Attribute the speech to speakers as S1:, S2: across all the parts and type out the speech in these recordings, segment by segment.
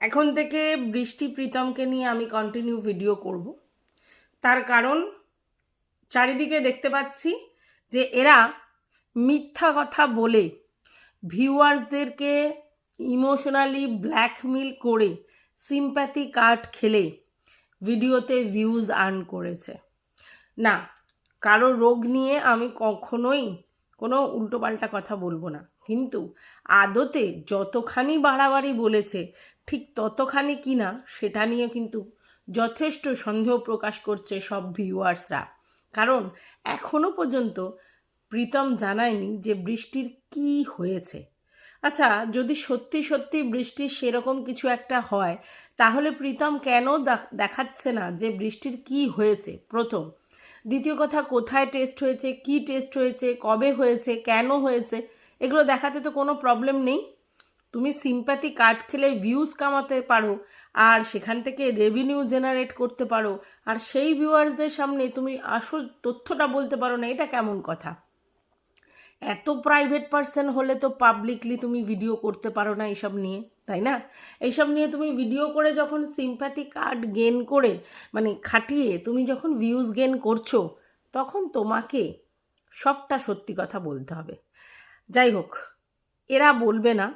S1: এখন থেকে বৃষ্টি প্রীতমকে নিয়ে আমি কন্টিনিউ ভিডিও করব। তার কারণ চারিদিকে দেখতে পাচ্ছি যে এরা মিথ্যা কথা বলে ভিউয়ার্সদেরকে ইমোশনালি ব্ল্যাকমেল করে সিম্প্যাথি কার্ড খেলে ভিডিওতে ভিউজ আর্ন করেছে। না, কারও রোগ নিয়ে আমি কখনোই কোনো উল্টোপাল্টা কথা বলব না। কিন্তু আদতে যতখানি বাড়াবাড়ি বলেছে ঠিক ততখানি কি না সেটা নিয়ে কিন্তু যথেষ্ট সন্দেহ প্রকাশ করছে সব ভিউয়ার্সরা। কারণ এখনও পর্যন্ত প্রীতম জানায়নি যে বৃষ্টির কি হয়েছে। আচ্ছা যদি সত্যি সত্যি বৃষ্টির সেরকম কিছু একটা হয়, তাহলে প্রীতম কেন দেখাচ্ছে না যে বৃষ্টির কি হয়েছে? প্রথম, দ্বিতীয় কথা, কোথায় টেস্ট হয়েছে? কি টেস্ট হয়েছে? কবে হয়েছে? কেন হয়েছে? এগুলো দেখাতে তো কোনো প্রবলেম নেই। তুমি সিম্প্যাথি কার্ড খেলে ভিউজ কামাতে পারো, আর সেখান থেকে রেভিনিউ জেনারেট করতে পারো, আর সেই ভিউয়ার্সদের সামনে তুমি আসল তথ্যটা বলতে পারো না, এটা কেমন কথা? এত প্রাইভেট পার্সন হলে তো পাবলিকলি তুমি ভিডিও করতে পারো না এইসব নিয়ে, তাই না? এইসব নিয়ে তুমি ভিডিও করে যখন সিম্প্যাথি কার্ড গেন করে মানে খাটিয়ে তুমি যখন ভিউজ গেন করছ, তখন তোমাকে সবটা সত্যি কথা বলতে হবে। যাই হোক, এরা বলবে না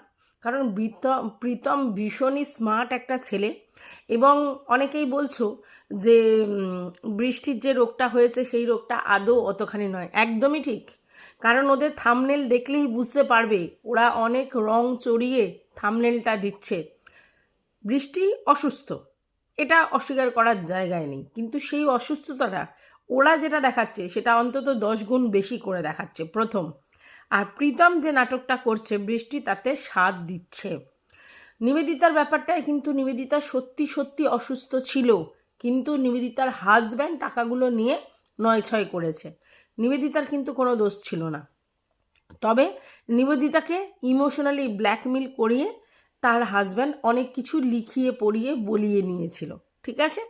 S1: কারণ প্রীতম প্রীতম ভীষণই স্মার্ট একটা ছেলে। এবং অনেকেই বলছো যে বৃষ্টির যে রোগটা হয়েছে সেই রোগটা আদৌ অতখানি নয়। একদমই ঠিক। কারণ ওদের থামনেল দেখলেই বুঝতে পারবে, ওরা অনেক রং চড়িয়ে থামনেলটা দিচ্ছে। বৃষ্টি অসুস্থ, এটা অস্বীকার করার জায়গায় নেই। কিন্তু সেই অসুস্থতাটা ওরা যেটা দেখাচ্ছে, সেটা অন্তত দশ গুণ বেশি করে দেখাচ্ছে প্রথম। আর প্রীতম যে নাটকটা করছে, বৃষ্টি তাতে স্বাদ দিচ্ছে। নিবেদিতার ব্যাপারটায় কিন্তু নিবেদিতা সত্যি সত্যি অসুস্থ ছিল, কিন্তু নিবেদিতার হাজব্যান্ড টাকাগুলো নিয়ে নয় ছয় করেছে। নিবেদিতার কিন্তু কোনো দোষ ছিল না। তবে নিবেদিতাকে ইমোশনালি ব্ল্যাকমেল করিয়ে তার হাজব্যান্ড অনেক কিছু লিখিয়ে পড়িয়ে বলিয়ে নিয়েছিল, ঠিক আছে?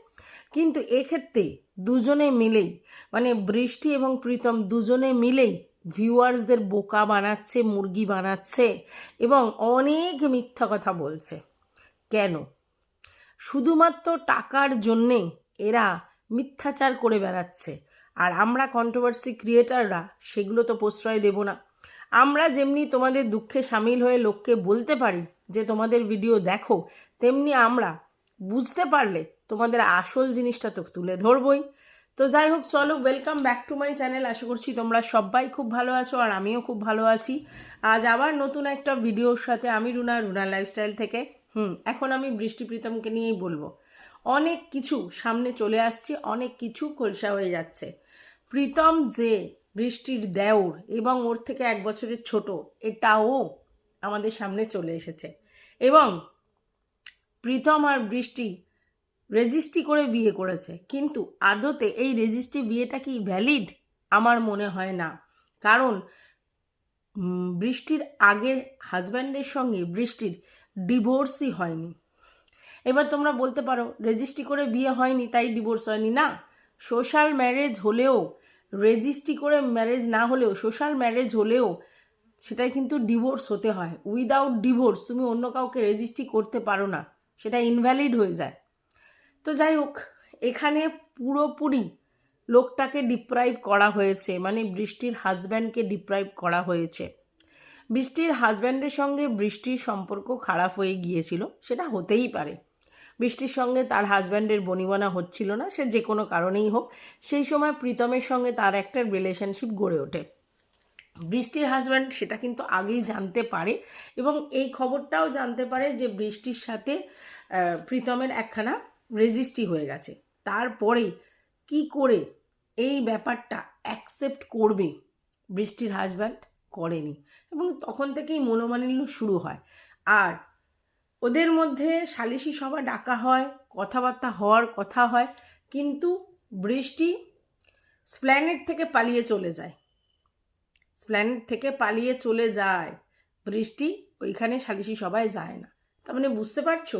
S1: কিন্তু এক্ষেত্রে দুজনে মিলেই মানে বৃষ্টি এবং প্রীতম দুজনে মিলেই ভিউয়ার্সদের বোকা বানাচ্ছে, মুরগি বানাচ্ছে এবং অনেক মিথ্যা কথা বলছে। কেন? শুধুমাত্র টাকার জন্যে এরা মিথ্যাচার করে বেড়াচ্ছে। আর আমরা কন্ট্রোভার্সি ক্রিয়েটাররা সেগুলো তো প্রশ্রয় দেব না। আমরা যেমনি তোমাদের দুঃখে সামিল হয়ে লোককে বলতে পারি যে, তোমাদের ভিডিও দেখো, তেমনি আমরা বুঝতে পারলে তোমাদের আসল জিনিসটা তো তুলে ধরবই। তো যাই হোক, চলো welcome back to my channel আশা করছি তোমরা সবাই খুব ভালো আছো আর আমিও খুব ভালো আছি। আজ আবার নতুন একটা ভিডিওর সাথে আমি রুনা রুনা লাইফস্টাইল থেকে। হুম, এখন আমি বৃষ্টি প্রীতমকে নিয়েই বলব। অনেক কিছু সামনে চলে আসছে, অনেক কিছু খোলসা হয়ে যাচ্ছে। প্রীতম যে বৃষ্টির দেওর এবং ওর থেকে এক বছরের ছোট, এটাও আমাদের সামনে চলে এসেছে। এবং প্রীতম আর বৃষ্টি রেজিস্ট্রি করে বিয়ে করেছে। কিন্তু আদতে এই রেজিস্ট্রি বিয়েটা কি ভ্যালিড আমার মনে হয় না। কারণ বৃষ্টির আগের হাজব্যান্ডের সঙ্গে বৃষ্টির ডিভোর্সই হয়নি। এবার তোমরা বলতে পারো, রেজিস্ট্রি করে বিয়ে হয়নি, তাই ডিভোর্স হয়নি না। সোশ্যাল ম্যারেজ হলেও, রেজিস্ট্রি করে ম্যারেজ না হলেও সোশ্যাল ম্যারেজ হলেও সেটাই কিন্তু ডিভোর্স হতে হয়। উইদাউট ডিভোর্স তুমি অন্য কাউকে রেজিস্ট্রি করতে পারো না। সেটা ইনভ্যালিড হয়ে যায়। তো যাই হোক, এখানে পুরোপুরি লোকটাকে ডিপ্রাইভ করা হয়েছে মানে বৃষ্টির হাজব্যান্ডকে ডিপ্রাইভ করা হয়েছে। বৃষ্টির হাজব্যান্ডের সঙ্গে বৃষ্টির সম্পর্ক খারাপ হয়ে গিয়েছিল, সেটা হতেই পারে। বৃষ্টির সঙ্গে তার হাজব্যান্ডের বনিবনা হচ্ছিল না, সে যে কোনো কারণেই হোক, সেই সময় প্রীতমের সঙ্গে তার একটা রিলেশনশিপ গড়ে ওঠে। বৃষ্টির হাজব্যান্ড সেটা কিন্তু আগেই জানতে পারে এবং এই খবরটাও জানতে পারে যে বৃষ্টির সাথে প্রীতমের একখানা রেজিস্ট্রি হয়ে গেছে। তারপরে কি করে এই ব্যাপারটা অ্যাকসেপ্ট করবে? বৃষ্টির হাজব্যান্ড করেনি। এবং তখন থেকেই মনোমালিন্য শুরু হয়। আর ওদের মধ্যে সালিশি সভা ডাকা হয়, কথাবার্তা হওয়ার কথা হয়, কিন্তু বৃষ্টি স্প্ল্যানেট থেকে পালিয়ে চলে যায়। স্প্ল্যানেট থেকে পালিয়ে চলে যায়, বৃষ্টি ওইখানে সালিশি সভায় যায় না। তার মানে বুঝতে পারছ?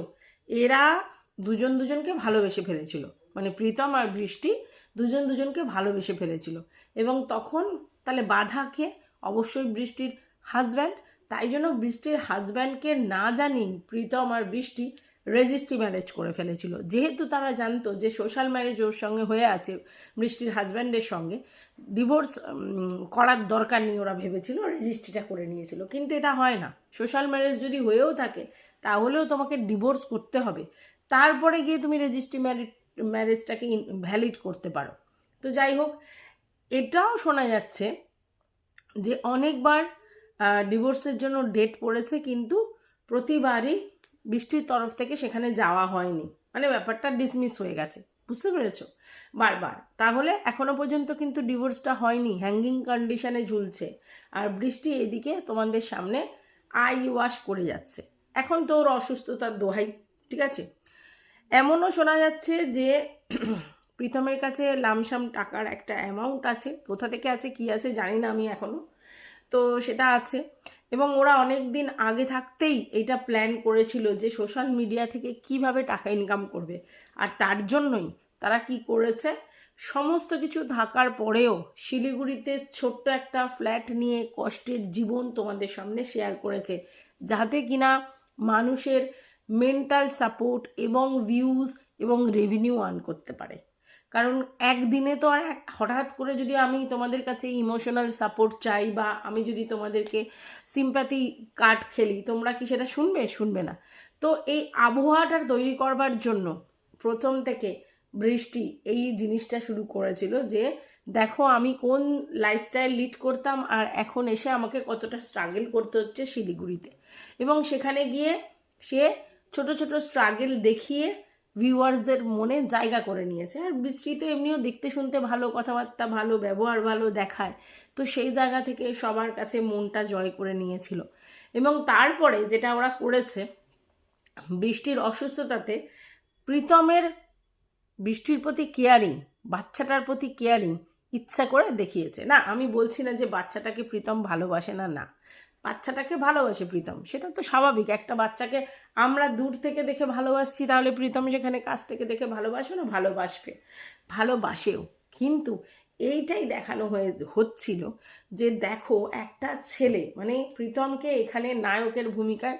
S1: এরা দুজন দুজনকে ভালোবেসে ফেলেছিল। মানে প্রীতম আর বৃষ্টি দুজন দুজনকে ভালোবেসে ফেলেছিল। এবং তখন তাহলে বাধাকে অবশ্যই বৃষ্টির হাজব্যান্ড তাই জন্য বৃষ্টির হাজব্যান্ডকে না জানি প্রীতম আর বৃষ্টি রেজিস্ট্রি ম্যারেজ করে ফেলেছিল। যেহেতু তারা জানতো যে সোশ্যাল ম্যারেজ ওর সঙ্গে হয়ে আছে, বৃষ্টির হাজব্যান্ডের সঙ্গে। ডিভোর্স করার দরকার নেই ওরা ভেবেছিল রেজিস্ট্রিটা করে নিয়েছিল। কিন্তু এটা হয় না। সোশ্যাল ম্যারেজ যদি হয়েও থাকে, তাহলেও তোমাকে ডিভোর্স করতে হবে। তারপরে গিয়ে তুমি রেজিস্ট্রি ম্যারেজ ম্যারেজটাকে ভ্যালিড করতে পারো। তো যাই হোক, এটাও শোনা যাচ্ছে যে অনেকবার ডিভোর্সের জন্য ডেট পড়েছে কিন্তু প্রতিবারই বৃষ্টির তরফ থেকে সেখানে যাওয়া হয়নি। মানে ব্যাপারটা ডিসমিস হয়ে গেছে। বুঝতে পেরেছ? বারবার। তাহলে এখনও পর্যন্ত কিন্তু ডিভোর্সটা হয়নি। হ্যাঙ্গিং কন্ডিশনে ঝুলছে। আর বৃষ্টি এদিকে তোমাদের সামনে আই ওয়াশ করে যাচ্ছে। এখন তো ওর অসুস্থতার দোহাই, ঠিক আছে? এমনও শোনা যাচ্ছে যে প্রীতমের কাছে লামসাম টাকার একটা অ্যামাউন্ট আছে। কোথা থেকে আছে, কি আছে জানি না আমি এখনও তো সেটা আছে। এবং ওরা অনেক দিন আগে থাকতেই এটা প্ল্যান করেছিল যে সোশ্যাল মিডিয়া থেকে কীভাবে টাকা ইনকাম করবে। আর তার জন্যই তারা কি করেছে, সমস্ত কিছু থাকার পরেও শিলিগুড়িতে ছোট্ট একটা ফ্ল্যাট নিয়ে কষ্টের জীবন তোমাদের সামনে শেয়ার করেছে। যাতে কিনা মানুষের মেন্টাল সাপোর্ট এবং ভিউজ এবং রেভিনিউ আর্ন করতে পারে। কারণ একদিনে তো আর হঠাৎ করে যদি আমি তোমাদের কাছে ইমোশনাল সাপোর্ট চাই বা আমি যদি তোমাদেরকে সিম্প্যাথি কার্ড খেলি, তোমরা কি সেটা শুনবে? শুনবে না। তো এই আবহাওয়াটা তৈরি করবার জন্য প্রথম থেকে বৃষ্টি এই জিনিসটা শুরু করেছিল যে, দেখো আমি কোন লাইফস্টাইল লিড করতাম আর এখন এসে আমাকে কতটা স্ট্রাগল করতে হচ্ছে শিলিগুড়িতে। এবং সেখানে গিয়ে সে ছোট ছোট স্ট্রাগল দেখিয়ে ভিউয়ার্সদের মনে জায়গা করে নিয়েছে। আর বৃষ্টি তো এমনিও দেখতে শুনতে ভালো, কথাবার্তা ভালো, ব্যবহার ভালো দেখায়। তো সেই জায়গা থেকে সবার কাছে মনটা জয় করে নিয়েছিল। এবং তারপরে যেটা ওরা করেছে, বৃষ্টির অসুস্থতাতে প্রীতমের বৃষ্টির প্রতি কেয়ারিং বাচ্চাটার প্রতি কেয়ারিং ইচ্ছা করে দেখিয়েছে। না, আমি বলছি না যে বাচ্চাটাকে প্রীতম ভালোবাসে না না। বাচ্চাটাকে ভালোবাসে প্রীতম, সেটা তো স্বাভাবিক। একটা বাচ্চাকে আমরা দূর থেকে দেখে ভালোবাসছি, তাহলে প্রীতম সেখানে কাছ থেকে দেখে ভালোবাসবে না? ভালোবাসবে। ভালোবাসেও। কিন্তু এইটাই দেখানো হয়ে, হচ্ছিল যে দেখো একটা ছেলে মানে প্রীতমকে এখানে নায়কের ভূমিকায়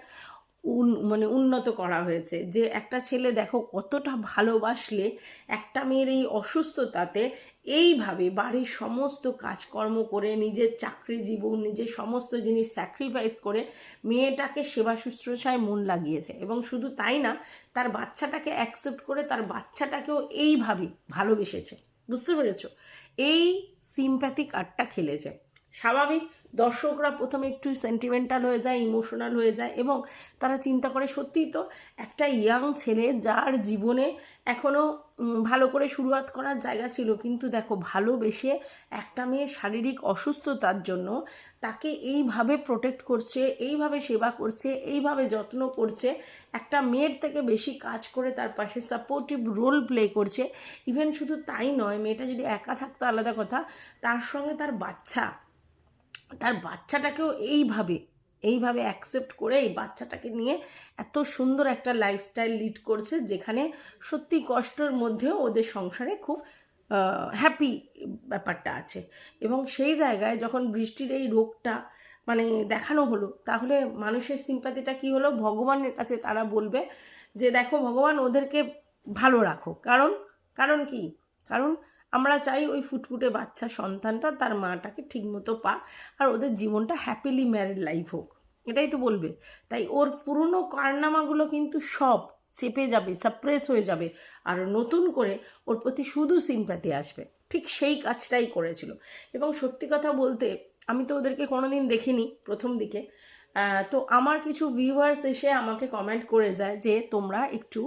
S1: উন মানে উন্নত করা হয়েছে। যে একটা ছেলে দেখো কতটা ভালোবাসলে একটা মেয়ের এই অসুস্থতাতে এইভাবে বাড়ির সমস্ত কাজকর্ম করে, নিজের চাকরি জীবন, নিজের সমস্ত জিনিস স্যাক্রিফাইস করে মেয়েটাকে সেবা শুশ্রূষায় মন লাগিয়েছে। এবং শুধু তাই না, তার বাচ্চাটাকে অ্যাকসেপ্ট করে তার বাচ্চাটাকেও এইভাবে ভালোবেসেছে। বুঝতে পেরেছ? এই সিম্প্যাথি কার্ডটা খেলেছে। স্বাভাবিক দর্শকরা প্রথমে একটু সেন্টিমেন্টাল হয়ে যায় ইমোশনাল হয়ে যায় এবং তারা চিন্তা করে, সত্যিই তো একটা ইয়াং ছেলে যার জীবনে এখনও ভালো করে শুরুয়াত করার জায়গা ছিল, কিন্তু দেখো ভালোবেসে একটা মেয়ে শারীরিক অসুস্থতার জন্য তাকে এইভাবে প্রোটেক্ট করছে, এইভাবে সেবা করছে, এইভাবে যত্ন করছে, একটা মেয়ের থেকে বেশি কাজ করে তার পাশে সাপোর্টিভ রোল প্লে করছে ইভেন শুধু তাই নয়, মেয়েটা যদি একা থাকতো আলাদা কথা, তার সঙ্গে তার বাচ্চা তার বাচ্চাটাকেও এইভাবে এইভাবে অ্যাকসেপ্ট করে এই বাচ্চাটাকে নিয়ে এত সুন্দর একটা লাইফস্টাইল লিড করছে, যেখানে সত্যি কষ্টের মধ্যেও ওদের সংসারে খুব হ্যাপি ব্যাপারটা আছে। এবং সেই জায়গায় যখন বৃষ্টির এই রোগটা মানে দেখানো হলো, তাহলে মানুষের সিম্পাতিটা কি হলো? ভগবানের কাছে তারা বলবে যে, দেখো ভগবান ওদেরকে ভালো রাখো। কারণ কারণ কি? কারণ আমরা চাই ওই ফুটফুটে বাচ্চা সন্তানটা তার মাটাকে ঠিকমতো পাক আর ওদের জীবনটা হ্যাপিলি ম্যারিড লাইফ হোক। এটাই তো বলবে। তাই ওর পুরনো কারনামাগুলো কিন্তু সব চেপে যাবে সাপ্রেস হয়ে যাবে আর নতুন করে ওর প্রতি শুধু সিম্প্যাথি আসবে। ঠিক সেই কাজটাই করেছিল। এবং সত্যি কথা বলতে আমি তো ওদেরকে কোনোদিন দেখিনি প্রথম দিকে। তো আমার কিছু ভিউয়ার্স এসে আমাকে কমেন্ট করে যায় যে তোমরা একটু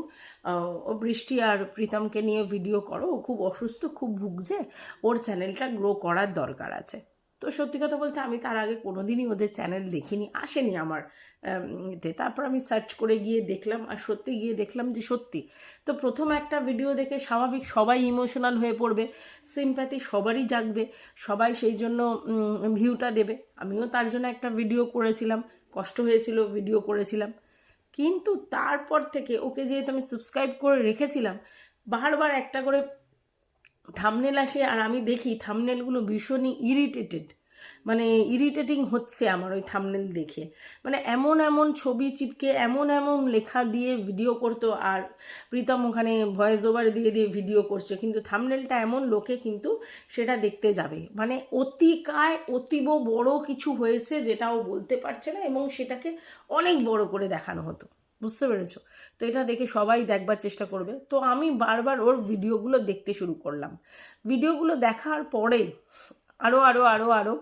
S1: বৃষ্টি আর প্রীতমকে নিয়ে ভিডিও করো। ও খুব অসুস্থ খুব ভুগছে। ওর চ্যানেলটা গ্রো করার দরকার আছে। তো সত্যি কথা বলতে আমি তার আগে কোনোদিনই ওদের চ্যানেল দেখিনি আসেনি আমার আম, এতে তারপর আমি সার্চ করে গিয়ে দেখলাম আর সত্যি গিয়ে দেখলাম যে সত্যি। তো প্রথম একটা ভিডিও দেখে স্বাভাবিক সবাই ইমোশনাল হয়ে পড়বে সিম্প্যাথি সবারই জাগবে সবাই সেই জন্য ভিউটা দেবে। আমিও তার জন্য একটা ভিডিও করেছিলাম। কষ্ট হয়েছিল ভিডিও করেছিলাম। কিন্তু তারপর থেকে ওকে যেহেতু আমি সাবস্ক্রাইব করে রেখেছিলাম, বারবার একটা করে থামনেল আসে আর আমি দেখি থামনেলগুলো ভীষণই ইরিটেটেড মানে ইরিটেটিং হচ্ছে আমার ওই থামনেল দেখে। মানে এমন এমন ছবি চিপকে, এমন এমন লেখা দিয়ে ভিডিও করতো আর প্রীতম ওখানে ভয়েস ওভার দিয়ে দিয়ে ভিডিও করছে। কিন্তু থামনেলটা এমন লোকে কিন্তু সেটা দেখতে যাবে। মানে অতিকায় অতীব বড় কিছু হয়েছে যেটাও বলতে পারছে না এবং সেটাকে অনেক বড় করে দেখানো হতো। বুঝতে পেরেছ? তো এটা দেখে সবাই দেখবার চেষ্টা করবে। তো আমি বারবার ওর ভিডিওগুলো দেখতে শুরু করলাম। ভিডিওগুলো দেখার পরে আরও আরও আরও আরও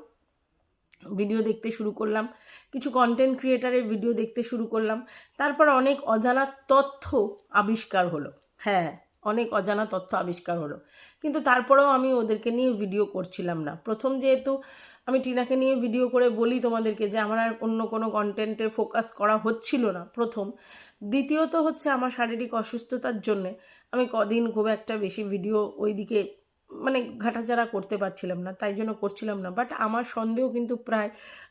S1: ভিডিও দেখতে শুরু করলাম, কিছু কন্টেন্ট ক্রিয়েটারের ভিডিও দেখতে শুরু করলাম, তারপর অনেক অজানা তথ্য আবিষ্কার হলো। হ্যাঁ অনেক অজানা তথ্য আবিষ্কার হলো। কিন্তু তারপরেও আমি ওদেরকে নিয়ে ভিডিও করছিলাম না। প্রথম যেহেতু আমি টিনাকে নিয়ে ভিডিও করে বলি তোমাদেরকে যে আমার আর অন্য কোনো কন্টেন্টের ফোকাস করা হচ্ছিল না প্রথম। দ্বিতীয়ত হচ্ছে আমার শারীরিক অসুস্থতার জন্যে আমি কদিন খুব একটা বেশি ভিডিও ওইদিকে মানে ঘাটাচাড়া করতে পারছিলাম না, তাই জন্য করছিলাম না। বাট আমার সন্দেহ কিন্তু প্রায়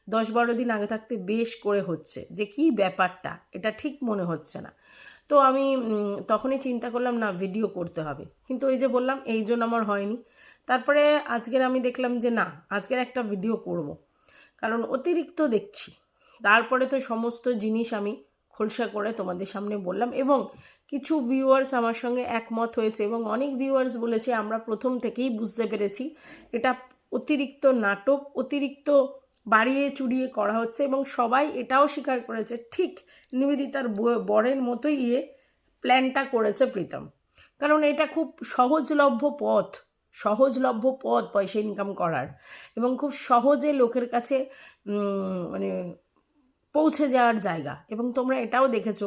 S1: দশ বারো দিন আগে থাকতে বেশ করে হচ্ছে যে, কি ব্যাপারটা? এটা ঠিক মনে হচ্ছে না। তো আমি তখনই চিন্তা করলাম, না ভিডিও করতে হবে। কিন্তু ওই যে বললাম, এই জন্য আমার হয়নি। তারপরে আজকের আমি দেখলাম যে, না, আজকের একটা ভিডিও করব। কারণ অতিরিক্ত দেখছি। তারপরে তো সমস্ত জিনিস আমি খোলসা করে তোমাদের সামনে বললাম এবং কিছু ভিউয়ার্স আমার সঙ্গে একমত হয়েছে এবং অনেক ভিউয়ার্স বলেছে আমরা প্রথম থেকেই বুঝতে পেরেছি। এটা অতিরিক্ত নাটক, অতিরিক্ত বাড়িয়ে চুরিয়ে করা হচ্ছে এবং সবাই এটাও স্বীকার করেছে, ঠিক নিবেদিতার বরের মতোই ইয়ে প্ল্যানটা করেছে প্রীতম। কারণ এটা খুব সহজলভ্য পথ সহজলভ্য পথ পয়সা ইনকাম করার এবং খুব সহজে লোকের কাছে মানে পৌঁছে যাওয়ার জায়গা। এবং তোমরা এটাও দেখেছ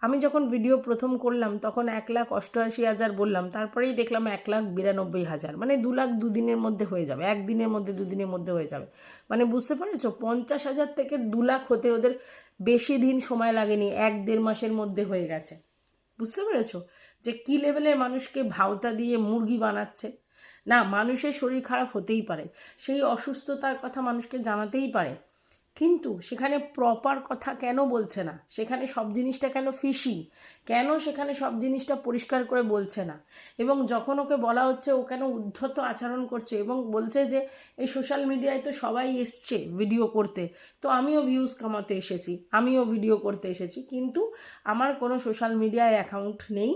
S1: আমি যখন ভিডিও প্রথম করলাম, তখন এক লাখ অষ্টআশি হাজার বললাম, তারপরেই দেখলাম এক লাখ বিরানব্বই হাজার। মানে দু লাখ দুদিনের মধ্যে হয়ে যাবে একদিনের মধ্যে, দুদিনের মধ্যে হয়ে যাবে। মানে বুঝতে পারছ? পঞ্চাশ হাজার থেকে দু লাখ হতে ওদের বেশি দিন সময় লাগেনি, এক দেড় মাসের মধ্যে হয়ে গেছে। বুঝতে পেরেছ? যে কি লেভেলের মানুষকে ভাওতা দিয়ে মুরগি বানাচ্ছে? না, মানুষের শরীর খারাপ হতেই পারে। সেই অসুস্থতার কথা মানুষকে জানাতেই পারে। কিন্তু সেখানে প্রপার কথা কেন বলছে না? সেখানে সব জিনিসটা কেন ফিশি কেন সেখানে সব জিনিসটা পরিষ্কার করে বলছে না? এবং যখন ওকে বলা হচ্ছে, ও কেন উদ্ধত আচরণ করছে এবং বলছে যে, এই সোশ্যাল মিডিয়ায় তো সবাই এসছে ভিডিও করতে। তো আমিও ভিউজ কামাতে এসেছি, আমিও ভিডিও করতে এসেছি। কিন্তু আমার কোনো সোশ্যাল মিডিয়ায় অ্যাকাউন্ট নেই।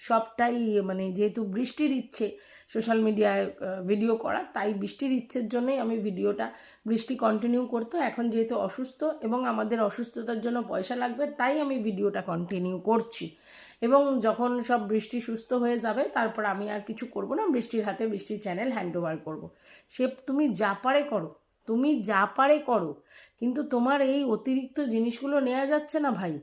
S1: সবটাই মানে যেহেতু বৃষ্টির ইচ্ছে সোশ্যাল মিডিয়ায় ভিডিও করা তাই বৃষ্টির ইচ্ছের জন্যই আমি ভিডিওটা বৃষ্টি কন্টিনিউ করতো। এখন যেহেতু অসুস্থ এবং আমাদের অসুস্থতার জন্য পয়সা লাগবে, তাই আমি ভিডিওটা কন্টিনিউ করছি। এবং যখন সব বৃষ্টি সুস্থ হয়ে যাবে, তারপর আমি আর কিছু করব না, বৃষ্টির হাতে বৃষ্টির চ্যানেল হ্যান্ড ওভার করব। সে তুমি যা পারে করো, তুমি যা পারে করো, কিন্তু তোমার এই অতিরিক্ত জিনিসগুলো নেওয়া যাচ্ছে না ভাই।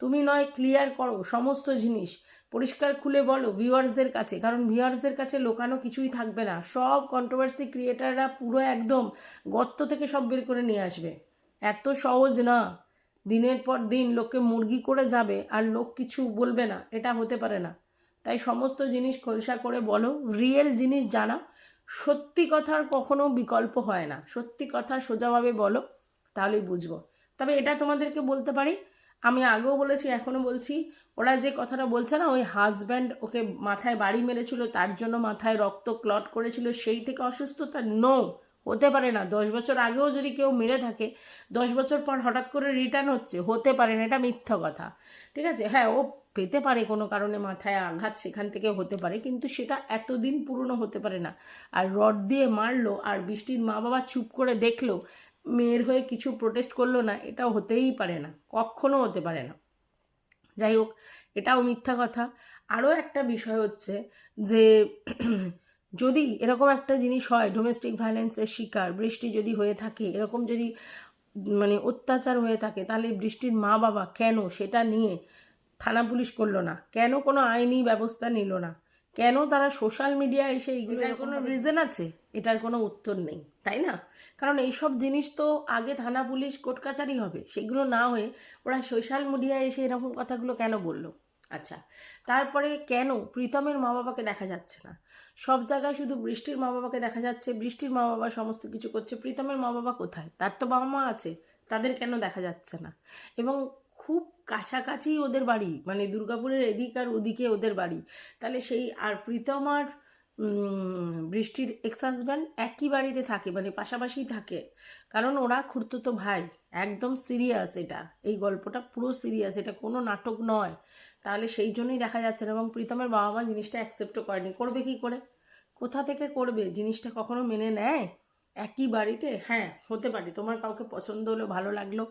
S1: তুমি নয় ক্লিয়ার করো সমস্ত জিনিস। পরিষ্কার খুলে বলো ভিউয়ার্সদের কাছে। কারণ ভিউয়ার্সদের কাছে লোকানো কিছুই থাকবে না। সব কন্ট্রোভার্সি ক্রিয়েটাররা পুরো একদম গর্ত থেকে সব বের করে নিয়ে আসবে। এত সহজ না। দিনের পর দিন লোককে মুরগি করে যাবে আর লোক কিছু বলবে না। এটা হতে পারে না। তাই সমস্ত জিনিস খোলসা করে বলো রিয়েল জিনিস জানা। সত্যি কথার কখনো বিকল্প হয় না। সত্যি কথা সোজাভাবে বলো, তাহলেই বুঝব। তবে এটা তোমাদেরকে বলতে পারি, আমি আগেও বলেছি এখনও বলছি ওরা যে কথাটা বলছে না, ওই হাজব্যান্ড ওকে মাথায় বাড়ি মেরেছিল, তার জন্য মাথায় রক্ত ক্লট করেছিল, সেই থেকে অসুস্থতা? নো হতে পারে না। দশ বছর আগেও যদি কেউ মেরে থাকে, দশ বছর পর হঠাৎ করে রিটার্ন হচ্ছে, হতে পারে না, এটা মিথ্যা কথা। ঠিক আছে? হ্যাঁ ও পেতে পারে কোনো কারণে মাথায় আঘাত, সেখান থেকে হতে পারে, কিন্তু সেটা এতদিন পুরনো হতে পারে না। আর রড দিয়ে মারলো, আর বৃষ্টির মা বাবা চুপ করে দেখল, মেয়ের হয়ে কিছু প্রোটেস্ট করল না এটা হতেই পারে না, কখনো হতে পারে না। যাই হোক এটাও মিথ্যা কথা। আরও একটা বিষয় হচ্ছে যে যদি এরকম একটা জিনিস হয় ডোমেস্টিক ভায়োলেন্সের শিকার বৃষ্টি যদি হয়ে থাকে এরকম যদি মানে অত্যাচার হয়ে থাকে তাহলে বৃষ্টির মা বাবা কেন সেটা নিয়ে থানা পুলিশ করল না? কেন কোনো আইনি ব্যবস্থা নিল না? কেন তারা সোশ্যাল মিডিয়ায় এসে এইগুলোর কোনো রিজন আছে? এটার কোনো উত্তর নেই, তাই না? কারণ এইসব জিনিস তো আগে থানা, পুলিশ, কোর্ট কাছারি হবে। সেগুলো না হয়ে ওরা সোশ্যাল মিডিয়ায় এসে এরকম কথাগুলো কেন বলল? আচ্ছা তারপরে কেন প্রীতমের মা বাবাকে দেখা যাচ্ছে না? সব জায়গায় শুধু বৃষ্টির মা বাবাকে দেখা যাচ্ছে, বৃষ্টির মা বাবা সমস্ত কিছু করছে। প্রীতমের মা বাবা কোথায়? তার তো বাবা মা আছে, তাদের কেন দেখা যাচ্ছে না? এবং খুব কাছাকাছি ওদের বাড়ি মানে দুর্গাপুরের এদিক আর ওদিকে ওদের বাড়ি। তাহলে সেই, আর প্রীতম আর বৃষ্টির এক্স হাজব্যান্ড একই বাড়িতে থাকে মানে পাশাপাশি থাকে। কারণ ওরা খুঁড়তো ভাই, একদম সিরিয়াস এটা। এই গল্পটা পুরো সিরিয়াস এটা কোনো নাটক নয়। তাহলে সেই জন্যই দেখা যাচ্ছে না। এবং প্রীতমের বাবা মা জিনিসটা অ্যাকসেপ্টও করেনি। করবে কি করে? কোথা থেকে করবে? জিনিসটা কখনো মেনে নেয়? একই বাড়িতে? হ্যাঁ হতে পারে। তোমার কাউকে পছন্দ হলো ভালো লাগল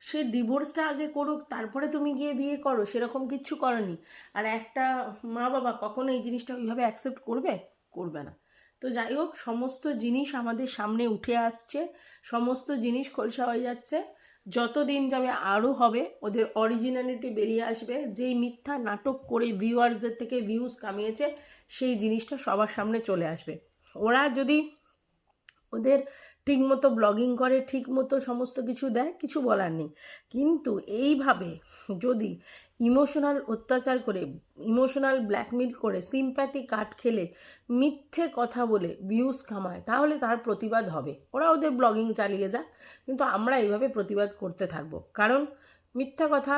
S1: সে ডিভোর্সটা আগে করুক, তারপরে তুমি গিয়ে বিয়ে করো, সেরকম কিচ্ছু করনি। আর একটা মা বাবা কখনো এই জিনিসটা ওইভাবে অ্যাকসেপ্ট করবে? করবে না। তো যাই হোক, সমস্ত জিনিস আমাদের সামনে উঠে আসছে, সমস্ত জিনিস খোলসা হয়ে যাচ্ছে। যত দিন যাবে আরও হবে, ওদের অরিজিনালিটি বেরিয়ে আসবে। যেই মিথ্যা নাটক করে ভিউয়ার্সদের থেকে ভিউজ কামিয়েছে, সেই জিনিসটা সবার সামনে চলে আসবে। ওরা যদি ওদের ঠিকমতো ব্লগিং করে, ঠিকমতো সমস্ত কিছু দেয়, কিছু বলার নেই। কিন্তু এইভাবে যদি ইমোশনাল অত্যাচার করে ইমোশনাল ব্ল্যাকমেল করে সিম্প্যাথি কাট খেলে, মিথ্যে কথা বলে ভিউজ কামায়, তাহলে তার প্রতিবাদ হবে। ওরা ওদের ব্লগিং চালিয়ে যাক, কিন্তু আমরা এইভাবে প্রতিবাদ করতে থাকব। কারণ মিথ্যা কথা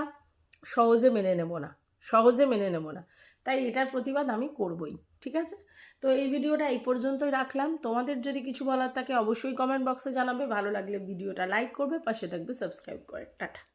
S1: সহজে মেনে নেব না, সহজে মেনে নেব না। তাই এটার প্রতিবাদ আমি করবই, ঠিক আছে? তো এই ভিডিওটা এই পর্যন্তই রাখলাম। তোমাদের যদি কিছু বলার থাকে অবশ্যই কমেন্ট বক্সে জানাবে। ভালো লাগলে ভিডিওটা লাইক করবে, পাশে থাকবে সাবস্ক্রাইব করে। টাটা।